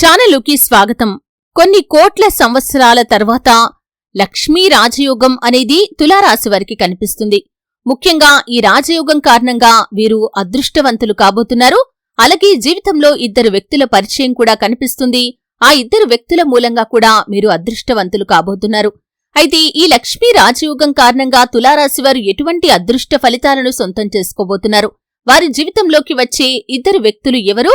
ఛానలుకి స్వాగతం. కొన్ని కోట్ల సంవత్సరాల తర్వాత లక్ష్మీ రాజయోగం అనేది తులారాశి వారికి కనిపిస్తుంది. ముఖ్యంగా ఈ రాజయోగం కారణంగా వీరు అదృష్టవంతులు కాబోతున్నారు. అలాగే జీవితంలో ఇద్దరు వ్యక్తుల పరిచయం కూడా కనిపిస్తుంది. ఆ ఇద్దరు వ్యక్తుల మూలంగా కూడా మీరు అదృష్టవంతులు కాబోతున్నారు. అయితే ఈ లక్ష్మీ రాజయోగం కారణంగా తులారాశి వారు ఎటువంటి అదృష్ట ఫలితాలను సొంతం చేసుకోబోతున్నారు? వారి జీవితంలోకి వచ్చే ఇద్దరు వ్యక్తులు ఎవరు?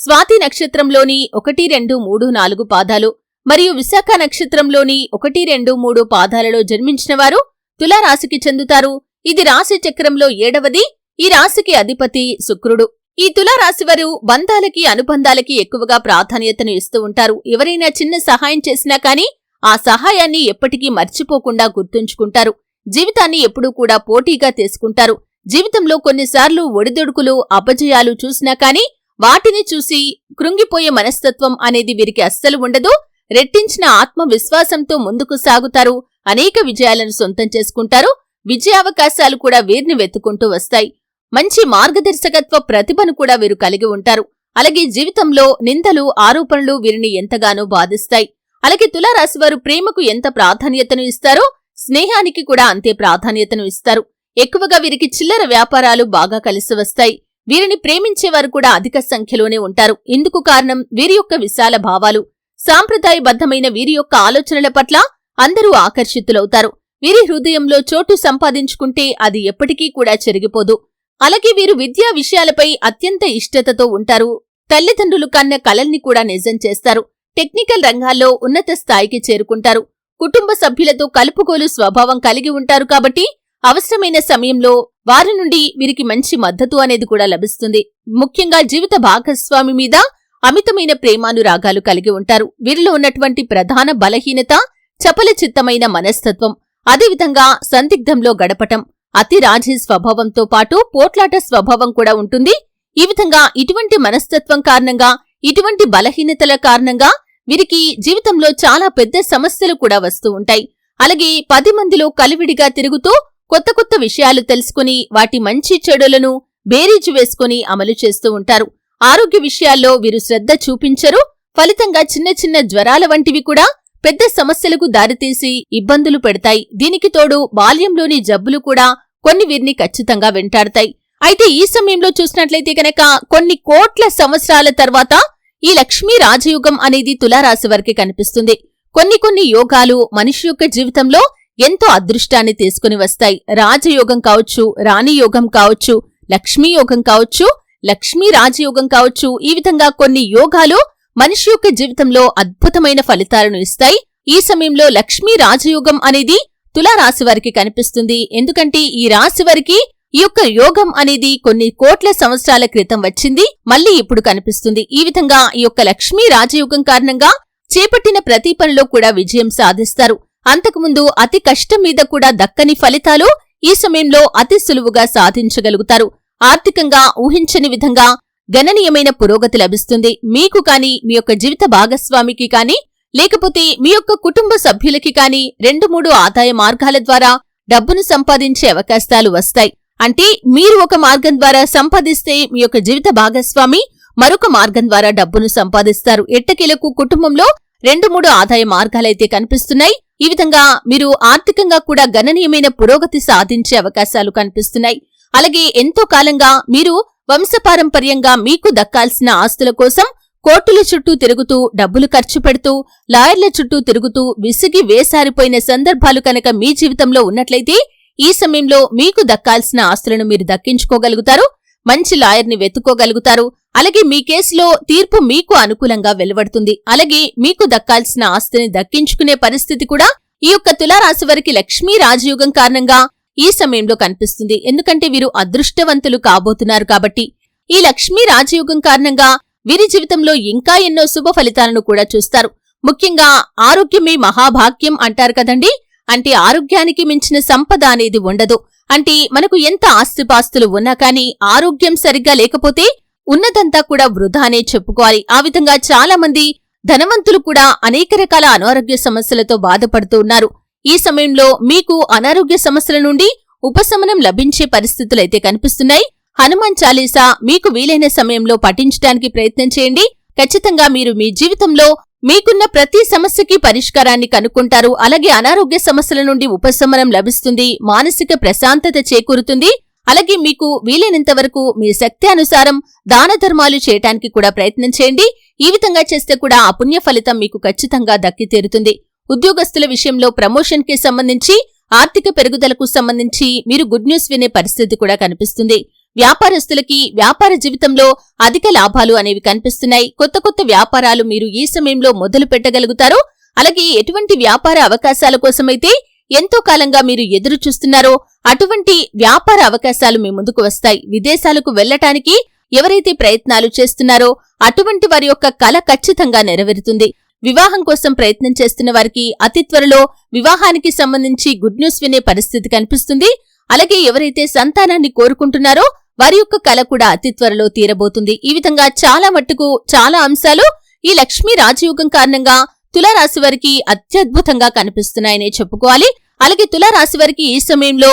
స్వాతి నక్షత్రంలోని ఒకటి రెండు మూడు నాలుగు పాదాలు మరియు విశాఖ నక్షత్రంలోని ఒకటి రెండు మూడు పాదాలలో జన్మించినవారు తులారాశికి చెందుతారు. ఇది రాశి చక్రంలో ఏడవది. ఈ రాశికి అధిపతి శుక్రుడు. ఈ తులారాశి వారు బంధాలకి అనుబంధాలకి ఎక్కువగా ప్రాధాన్యతను ఇస్తూ ఉంటారు. ఎవరైనా చిన్న సహాయం చేసినా కానీ ఆ సహాయాన్ని ఎప్పటికీ మర్చిపోకుండా గుర్తుంచుకుంటారు. జీవితాన్ని ఎప్పుడూ కూడా పోటీగా తీసుకుంటారు. జీవితంలో కొన్నిసార్లు ఒడిదొడుకులు అపజయాలు చూసినా కానీ వాటిని చూసి కృంగిపోయే మనస్తత్వం అనేది వీరికి అస్సలు ఉండదు. రెట్టించిన ఆత్మవిశ్వాసంతో ముందుకు సాగుతారు. అనేక విజయాలను సొంతం చేసుకుంటారు. విజయావకాశాలు కూడా వీరిని వెతుకుంటూ వస్తాయి. మంచి మార్గదర్శకత్వ ప్రతిభను కూడా వీరు కలిగి ఉంటారు. అలాగే జీవితంలో నిందలు ఆరోపణలు వీరిని ఎంతగానో బాధిస్తాయి. అలాగే తులారాశివారు ప్రేమకు ఎంత ప్రాధాన్యతను ఇస్తారో స్నేహానికి కూడా అంతే ప్రాధాన్యతను ఇస్తారు. ఎక్కువగా వీరికి చిల్లర వ్యాపారాలు బాగా కలిసి వస్తాయి. వీరిని ప్రేమించేవారు కూడా అధిక సంఖ్యలోనే ఉంటారు. ఇందుకు కారణం వీరి యొక్క విశాల భావాలు. సాంప్రదాయబద్ధమైన వీరి యొక్క ఆలోచనల పట్ల అందరూ ఆకర్షితులవుతారు. వీరి హృదయంలో చోటు సంపాదించుకుంటే అది ఎప్పటికీ కూడా చెరిగిపోదు. అలాగే వీరు విద్యా విషయాలపై అత్యంత ఇష్టతతో ఉంటారు. తల్లిదండ్రులు కన్న కలల్ని కూడా నిజం చేస్తారు. టెక్నికల్ రంగాల్లో ఉన్నత స్థాయికి చేరుకుంటారు. కుటుంబ సభ్యులతో కలుపుకోలు స్వభావం కలిగి ఉంటారు కాబట్టి అవసరమైన సమయంలో వారి నుండి వీరికి మంచి మద్దతు అనేది కూడా లభిస్తుంది. ముఖ్యంగా జీవిత భాగస్వామి మీద అమితమైన ప్రేమానురాగాలు కలిగి ఉంటారు. వీరిలో ఉన్నటువంటి ప్రధాన బలహీనత చపల చిత్తమైన మనస్తత్వం అదేవిధంగా సందిగ్ధంలో గడపటం అతి రాజీ స్వభావంతో పాటు పోట్లాట స్వభావం కూడా ఉంటుంది. ఈ విధంగా ఇటువంటి మనస్తత్వం కారణంగా ఇటువంటి బలహీనతల కారణంగా వీరికి జీవితంలో చాలా పెద్ద సమస్యలు కూడా వస్తూ ఉంటాయి. అలాగే పది మందిలో కలివిడిగా తిరుగుతూ కొత్త కొత్త విషయాలు తెలుసుకుని వాటి మంచి చెడులను బేరీజు వేసుకుని అమలు చేస్తూ ఉంటారు. ఆరోగ్య విషయాల్లో వీరు శ్రద్ధ చూపించరు. ఫలితంగా చిన్న చిన్న జ్వరాల వంటివి కూడా పెద్ద సమస్యలకు దారితీసి ఇబ్బందులు పెడతాయి. దీనికి తోడు బాల్యంలోని జబ్బులు కూడా కొన్ని వీరిని ఖచ్చితంగా వెంటాడతాయి. అయితే ఈ సమయంలో చూసినట్లయితే కనుక కొన్ని కోట్ల సంవత్సరాల తర్వాత ఈ లక్ష్మీ రాజయుగం అనేది తులారాశి వారికి కనిపిస్తుంది. కొన్ని కొన్ని యోగాలు మనిషి యొక్క జీవితంలో ఎంతో అదృష్టాన్ని తీసుకుని వస్తాయి. రాజయోగం కావచ్చు రాణియోగం కావచ్చు లక్ష్మీయోగం కావచ్చు లక్ష్మీ రాజయోగం కావచ్చు ఈ విధంగా కొన్ని యోగాలు మనిషి యొక్క జీవితంలో అద్భుతమైన ఫలితాలను ఇస్తాయి. ఈ సమయంలో లక్ష్మీ రాజయోగం అనేది తులారాశి వారికి కనిపిస్తుంది. ఎందుకంటే ఈ రాశి వారికి ఈ యొక్క యోగం అనేది కొన్ని కోట్ల సంవత్సరాల క్రితం వచ్చింది. మళ్ళీ ఇప్పుడు కనిపిస్తుంది. ఈ విధంగా ఈ యొక్క లక్ష్మీ రాజయోగం కారణంగా చేపట్టిన ప్రతి పనిలో కూడా విజయం సాధిస్తారు. అంతకుముందు అతి కష్టం మీద కూడా దక్కని ఫలితాలు ఈ సమయంలో అతి సులువుగా సాధించగలుగుతారు. ఆర్థికంగా ఊహించని విధంగా గణనీయమైన పురోగతి లభిస్తుంది. మీకు కాని మీ యొక్క జీవిత భాగస్వామికి కాని లేకపోతే మీ యొక్క కుటుంబ సభ్యులకి కాని రెండు మూడు ఆదాయ మార్గాల ద్వారా డబ్బును సంపాదించే అవకాశాలు వస్తాయి. అంటే మీరు ఒక మార్గం ద్వారా సంపాదిస్తే మీ యొక్క జీవిత భాగస్వామి మరొక మార్గం ద్వారా డబ్బును సంపాదిస్తారు. ఎట్టకేలకు కుటుంబంలో రెండు మూడు ఆదాయ మార్గాలైతే కనిపిస్తున్నాయి. ఈ విధంగా మీరు ఆర్థికంగా కూడా గణనీయమైన పురోగతి సాధించే అవకాశాలు కనిపిస్తున్నాయి. అలాగే ఎంతో కాలంగా మీరు వంశపారంపర్యంగా మీకు దక్కాల్సిన ఆస్తుల కోసం కోర్టుల చుట్టూ తిరుగుతూ డబ్బులు ఖర్చు పెడుతూ లాయర్ల చుట్టూ తిరుగుతూ విసిగి వేసారిపోయిన సందర్భాలు కనుక మీ జీవితంలో ఉన్నట్లయితే ఈ సమయంలో మీకు దక్కాల్సిన ఆస్తులను మీరు దక్కించుకోగలుగుతారు. మంచి లాయర్ని వెతుక్కోగలుగుతారు. అలాగే మీ కేసులో తీర్పు మీకు అనుకూలంగా వెలువడుతుంది. అలాగే మీకు దక్కాల్సిన ఆస్తిని దక్కించుకునే పరిస్థితి కూడా ఈ యొక్క తులారాశి వారికి లక్ష్మీ రాజయోగం కారణంగా ఈ సమయంలో కనిపిస్తుంది. ఎందుకంటే వీరు అదృష్టవంతులు కాబోతున్నారు కాబట్టి ఈ లక్ష్మీ రాజయోగం కారణంగా వీరి జీవితంలో ఇంకా ఎన్నో శుభ ఫలితాలను కూడా చూస్తారు. ముఖ్యంగా ఆరోగ్యమే మహాభాగ్యం అంటారు కదండి. అంటే ఆరోగ్యానికి మించిన సంపద అనేది ఉండదు. అంటే మనకు ఎంత ఆస్తిపాస్తులు ఉన్నా కానీ ఆరోగ్యం సరిగ్గా లేకపోతే ఉన్నదంతా కూడా వృధానే చెప్పుకోవాలి. ఆ విధంగా చాలా మంది ధనవంతులు కూడా అనేక రకాల అనారోగ్య సమస్యలతో బాధపడుతూ ఉన్నారు. ఈ సమయంలో మీకు అనారోగ్య సమస్యల నుండి ఉపశమనం లభించే పరిస్థితులైతే కనిపిస్తున్నాయి. హనుమాన్ చాలీసా మీకు వీలైన సమయంలో పఠించడానికి ప్రయత్నం చేయండి. ఖచ్చితంగా మీరు మీ జీవితంలో మీకున్న ప్రతి సమస్యకి పరిష్కారాన్ని కనుక్కుంటారు. అలాగే అనారోగ్య సమస్యల నుండి ఉపశమనం లభిస్తుంది. మానసిక ప్రశాంతత చేకూరుతుంది. అలాగే మీకు వీలైనంత వరకు మీ శక్తి అనుసారం దాన ధర్మాలు చేయటానికి కూడా ప్రయత్నం చేయండి. ఈ విధంగా చేస్తే కూడా ఆ పుణ్య ఫలితం మీకు ఖచ్చితంగా దక్కి తీరుతుంది. ఉద్యోగస్తుల విషయంలో ప్రమోషన్కి సంబంధించి ఆర్థిక పెరుగుదలకు సంబంధించి మీరు గుడ్ న్యూస్ వినే పరిస్థితి కూడా కనిపిస్తుంది. వ్యాపారస్తులకి వ్యాపార జీవితంలో అధిక లాభాలు అనేవి కనిపిస్తున్నాయి. కొత్త కొత్త వ్యాపారాలు మీరు ఈ సమయంలో మొదలు పెట్టగలుగుతారు అలాగే ఎటువంటి వ్యాపార అవకాశాల కోసమైతే ఎంతో కాలంగా మీరు ఎదురు చూస్తున్నారో అటువంటి వ్యాపార అవకాశాలు మీ ముందుకు వస్తాయి. విదేశాలకు వెళ్ళటానికి ఎవరైతే ప్రయత్నాలు చేస్తున్నారో అటువంటి వారి యొక్క కళ ఖచ్చితంగా నెరవేరుతుంది. వివాహం కోసం ప్రయత్నం చేస్తున్న వారికి అతి త్వరలో వివాహానికి సంబంధించి గుడ్ న్యూస్ వినే పరిస్థితి కనిపిస్తుంది. అలాగే ఎవరైతే సంతానాన్ని కోరుకుంటున్నారో వారి యొక్క కళ కూడా అతి త్వరలో తీరబోతుంది. ఈ విధంగా చాలా మట్టుకు చాలా అంశాలు ఈ లక్ష్మీ రాజయోగం కారణంగా తులారాశి వారికి అత్యద్భుతంగా కనిపిస్తున్నాయనే చెప్పుకోవాలి. అలాగే తులారాశి వారికి ఈ సమయంలో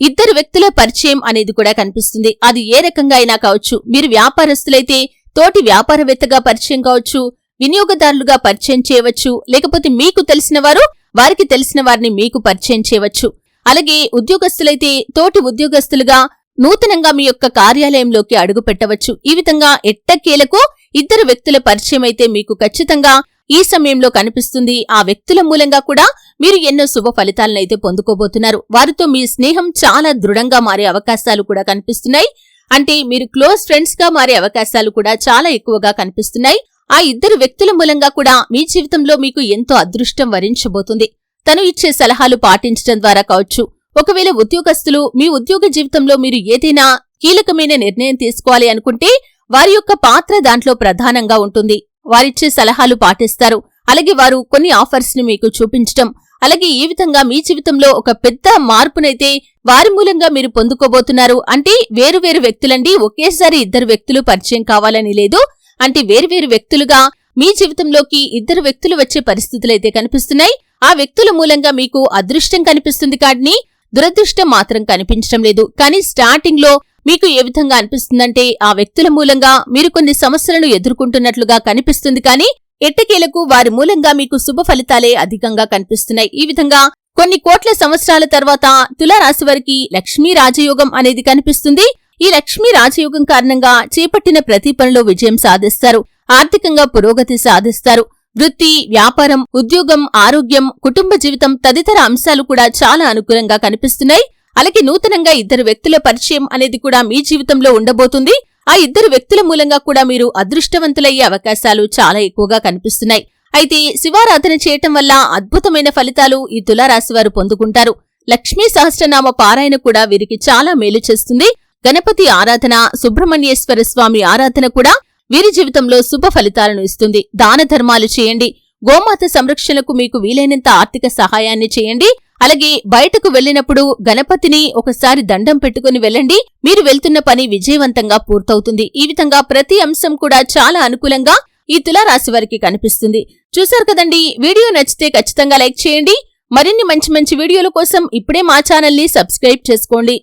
ఇద్దరు వ్యక్తుల పరిచయం అనేది కూడా కనిపిస్తుంది. అది ఏ రకంగా అయినా కావచ్చు. మీరు వ్యాపారస్తులైతే తోటి వ్యాపారవేత్తగా పరిచయం కావచ్చు వినియోగదారులుగా పరిచయం చేయవచ్చు లేకపోతే మీకు తెలిసిన వారు వారికి తెలిసిన వారిని మీకు పరిచయం చేయవచ్చు. అలాగే ఉద్యోగస్తులైతే తోటి ఉద్యోగస్తులుగా నూతనంగా మీ యొక్క కార్యాలయంలోకి అడుగు పెట్టవచ్చు. ఈ విధంగా ఎట్టకేలకు ఇద్దరు వ్యక్తుల పరిచయం అయితే మీకు ఖచ్చితంగా ఈ సమయంలో కనిపిస్తుంది ఆ వ్యక్తుల మూలంగా కూడా మీరు ఎన్నో శుభ ఫలితాలనైతే పొందుకోబోతున్నారు. వారితో మీ స్నేహం చాలా దృఢంగా మారే అవకాశాలు కూడా కనిపిస్తున్నాయి. అంటే మీరు క్లోజ్ ఫ్రెండ్స్గా మారే అవకాశాలు కూడా చాలా ఎక్కువగా కనిపిస్తున్నాయి. ఆ ఇద్దరు వ్యక్తుల మూలంగా కూడా మీ జీవితంలో మీకు ఎంతో అదృష్టం వరించబోతుంది. తను ఇచ్చే సలహాలు పాటించడం ద్వారా కావచ్చు. ఒకవేళ ఉద్యోగస్తులు మీ ఉద్యోగ జీవితంలో మీరు ఏదైనా కీలకమైన నిర్ణయం తీసుకోవాలి అనుకుంటే వారి యొక్క పాత్ర దాంట్లో ప్రధానంగా ఉంటుంది. వారిచ్చే సలహాలు పాటిస్తారు. అలాగే వారు కొన్ని ఆఫర్స్ని మీకు చూపించటం. అలాగే ఈ విధంగా మీ జీవితంలో ఒక పెద్ద మార్పునైతే వారి మూలంగా మీరు పొందుకోబోతున్నారు. అంటే వేరువేరు వ్యక్తులండి. ఒకేసారి ఇద్దరు వ్యక్తులు పరిచయం కావాలని లేదు. అంటే వేరువేరు వ్యక్తులుగా మీ జీవితంలోకి ఇద్దరు వ్యక్తులు వచ్చే పరిస్థితులైతే కనిపిస్తున్నాయి. ఆ వ్యక్తుల మూలంగా మీకు అదృష్టం కనిపిస్తుంది కానీ దురదృష్టం మాత్రం కనిపించడం లేదు. కానీ స్టార్టింగ్లో మీకు ఏ విధంగా అనిపిస్తుందంటే ఆ వ్యక్తుల మూలంగా మీరు కొన్ని సమస్యలను ఎదుర్కొంటున్నట్లుగా కనిపిస్తుంది కానీ ఎట్టకేలకు వారి మూలంగా మీకు శుభ ఫలితాలే అధికంగా కనిపిస్తున్నాయి. ఈ విధంగా కొన్ని కోట్ల సంవత్సరాల తర్వాత తులారాశి వారికి లక్ష్మీ రాజయోగం అనేది కనిపిస్తుంది. ఈ లక్ష్మీ రాజయోగం కారణంగా చేపట్టిన ప్రతి పనిలో విజయం సాధిస్తారు. ఆర్థికంగా పురోగతి సాధిస్తారు. వృత్తి వ్యాపారం ఉద్యోగం ఆరోగ్యం కుటుంబ జీవితం తదితర అంశాలు కూడా చాలా అనుకూలంగా కనిపిస్తున్నాయి. అలాగే నూతనంగా ఇద్దరు వ్యక్తుల పరిచయం అనేది కూడా మీ జీవితంలో ఉండబోతుంది. ఆ ఇద్దరు వ్యక్తుల మూలంగా కూడా మీరు అదృష్టవంతులయ్యే అవకాశాలు చాలా ఎక్కువగా కనిపిస్తున్నాయి. అయితే శివారాధన చేయటం వల్ల అద్భుతమైన ఫలితాలు ఈ తులారాశి వారు పొందుకుంటారు. లక్ష్మీ సహస్రనామ పారాయణ కూడా వీరికి చాలా మేలు చేస్తుంది. గణపతి ఆరాధన సుబ్రహ్మణ్యేశ్వర స్వామి ఆరాధన కూడా వీరి జీవితంలో శుభ ఫలితాలను ఇస్తుంది. దాన ధర్మాలు చేయండి. గోమాత సంరక్షణకు మీకు వీలైనంత ఆర్థిక సహాయాన్ని చేయండి. అలాగే బయటకు వెళ్ళినప్పుడు గణపతిని ఒకసారి దండం పెట్టుకుని వెళ్ళండి. మీరు వెళ్తున్న పని విజయవంతంగా పూర్తవుతుంది. ఈ విధంగా ప్రతి అంశం కూడా చాలా అనుకూలంగా ఈ తులారాశి వారికి కనిపిస్తుంది. చూశారు కదండి? వీడియో నచ్చితే ఖచ్చితంగా లైక్ చేయండి. మరిన్ని మంచి మంచి వీడియోల కోసం ఇప్పుడే మా ఛానల్ని సబ్స్క్రైబ్ చేసుకోండి.